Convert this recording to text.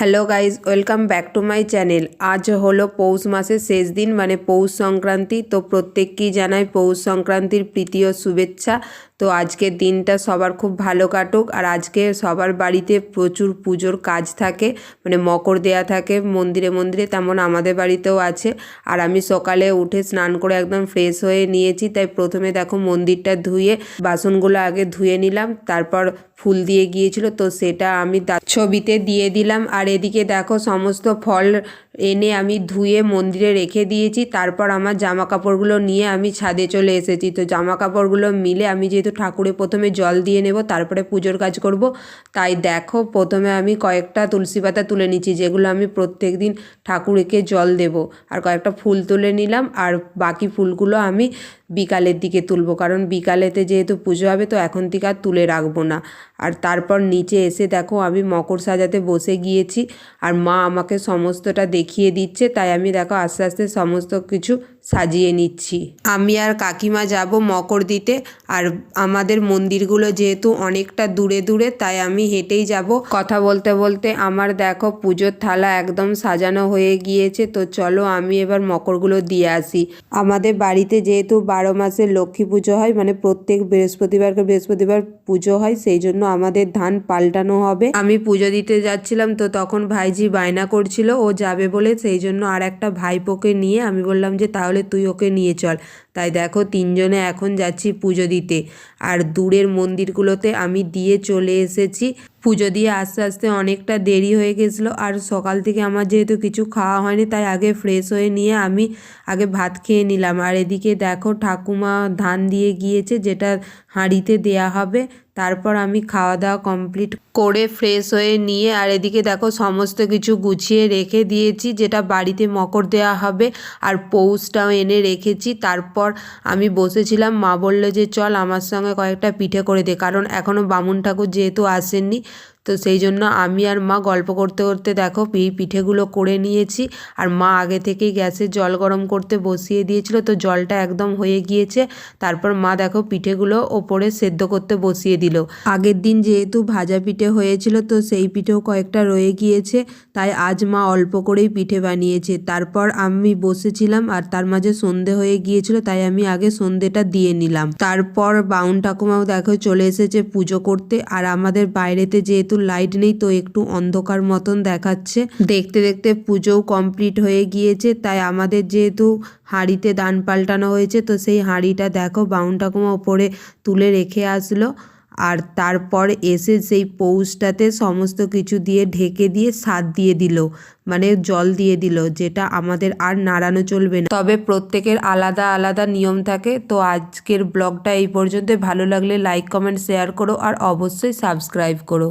Hello guys welcome back to my channel. আজ হলো পৌষ মাসের শেষ দিন মানে পৌষ সংক্রান্তি। তো প্রত্যেককেই জানাই পৌষ সংক্রান্তির প্রীতি ও শুভেচ্ছা। তো আজকের দিনটা সবার খুব ভালো কাটুক। আর আজকে সবার বাড়িতে প্রচুর পুজোর কাজ থাকে মানে মকর দেয়া থাকে, মন্দিরে মন্দিরে তেমন আমাদের বাড়িতেও আছে। আর আমি সকালে উঠে স্নান করে একদম ফ্রেশ হয়ে নিয়েছি, তাই প্রথমে দেখো মন্দিরটা ধুয়ে বাসনগুলো আগে ধুয়ে নিলাম, তারপর ফুল দিয়ে গিয়েছিল, তো সেটা আমি ছবিতে দিয়ে দিলাম। আর এদিকে দেখো সমস্ত ফল এনে আমি ধুয়ে মন্দিরে রেখে দিয়েছি, তারপর আমার জামা কাপড়গুলো নিয়ে আমি ছাদে চলে এসেছি। তো জামা কাপড়গুলো মিলে আমি যেহেতু ঠাকুরে প্রথমে জল দিয়ে নেব, তারপরে পুজোর কাজ করব। তাই দেখো, প্রথমে আমি কয়েকটা তুলসী পাতা তুলে নিচ্ছি, যেগুলো আমি প্রত্যেক দিন ঠাকুরকে জল দেব। আর কয়েকটা ফুল তুলে নিলাম, আর বাকি ফুলগুলো আমি বিকালের দিকে তুলবো। কারণ বিকালেতে যেহেতু পুজো হবে, তো এখন থেকে আর তুলে রাখব না। আর তারপর নিচে এসে দেখো, আমি মকর সাজাতে বসে গিয়েছি, আর মা আমাকে সমস্তটা দেখিয়ে দিচ্ছে। তাই আমি দেখো, আস্তে আস্তে সমস্ত কিছু সাজিয়ে নিচ্ছি। আমি আর কাকিমা যাব মকর দিতে। আর আমাদের মন্দিরগুলো যেহেতু অনেকটা দূরে দূরে, তাই আমি হেঁটেই যাব। কথা বলতে বলতে আমার দেখো পুজোর থালা একদম সাজানো হয়ে গিয়েছে। তো চলো আমি এবার মকরগুলো দিয়ে আসি। আমাদের বাড়িতে যেহেতু বারো মাসে লক্ষ্মী পুজো হয় মানে প্রত্যেক বৃহস্পতিবারকে বৃহস্পতিবার পুজো হয়, সেই জন্য আমাদের ধান পাল্টানো হবে। আমি পুজো দিতে যাচ্ছিলাম তো তখন ভাইজি বায়না করছিল, ও যাবে বলে। সেই জন্য আর একটা ভাইপোকে নিয়ে আমি বললাম যে তাহলে তুই ওকে নিয়ে চল। তাই দেখো তিনজনে এখন যাচ্ছি পুজো দিতে। আর দূরের মন্দিরগুলোতে আমি দিয়ে চলে এসেছি। পুজো দিয়ে আস্তে আস্তে অনেকটা দেরি হয়ে গেছিল। আর সকাল থেকে আমার যেহেতু কিছু খাওয়া হয়নি, তাই আগে ফ্রেশ হয়ে নিয়ে আমি আগে ভাত খেয়ে নিলাম। আর এদিকে দেখো ঠাকুমা ধান দিয়ে গিয়েছে, যেটা হাঁড়িতে দেয়া হবে। তারপর আমি খাওয়া দাওয়া কমপ্লিট করে ফ্রেশ হয়ে নিয়ে, আর এদিকে দেখো সমস্ত কিছু গুছিয়ে রেখে দিয়েছি, যেটা বাড়িতে মকর দেওয়া হবে। আর পৌষটাও এনে রেখেছি। তারপর আমি বসেছিলাম। মা বলল যে, চল আমার সঙ্গে কয়েকটা পিঠে করে দে। কারণ এখনও বামুন ঠাকুর যেহেতু আসেননি তো সেই জন্য আমি আর মা গল্প করতে করতে দেখো এই পিঠেগুলো করে নিয়েছি আর মা আগে থেকেই গ্যাসে জল গরম করতে বসিয়ে দিয়েছিল তো জলটা একদম হয়ে গিয়েছে। তারপর মা দেখো পিঠেগুলো ওপরে সেদ্ধ করতে বসিয়ে দিল। আগের দিন যেহেতু ভাজা পিঠে হয়েছিল তো সেই পিঠেও কয়েকটা রয়ে গিয়েছে তাই আজ মা অল্প করেই পিঠে বানিয়েছে। তারপর আমি বসেছিলাম আর তার মাঝে সন্ধে হয়ে গিয়েছিল তাই আমি আগে সন্ধেটা দিয়ে নিলাম। তারপর বাউন ঠাকুমাও দেখো চলে এসেছে পুজো করতে আর আমাদের বাইরেতে যেহেতু লাইট নেই তো একটু অন্ধকার মতন দেখাচ্ছে। দেখতে দেখতে পুজোও কমপ্লিট হয়ে গিয়েছে। তাই আমাদের যেহেতু হাঁড়িতে দান পাল্টানো হয়েছে, তো সেই হাঁড়িটা দেখো বাউন ঠাকুমা ওপরে তুলে রেখে আসলো। আর তারপর এসে সেই পৌষটাতে সমস্ত কিছু দিয়ে ঢেকে দিয়ে সাদ দিয়ে দিল মানে জল দিয়ে দিল, যেটা আমাদের আর নাড়ানো চলবে না। তবে প্রত্যেকের আলাদা আলাদা নিয়ম থাকে, তো আজকের ব্লগটা এই পর্যন্ত ভালো লাগলে লাইক কমেন্ট শেয়ার করো আর অবশ্যই সাবস্ক্রাইব করো।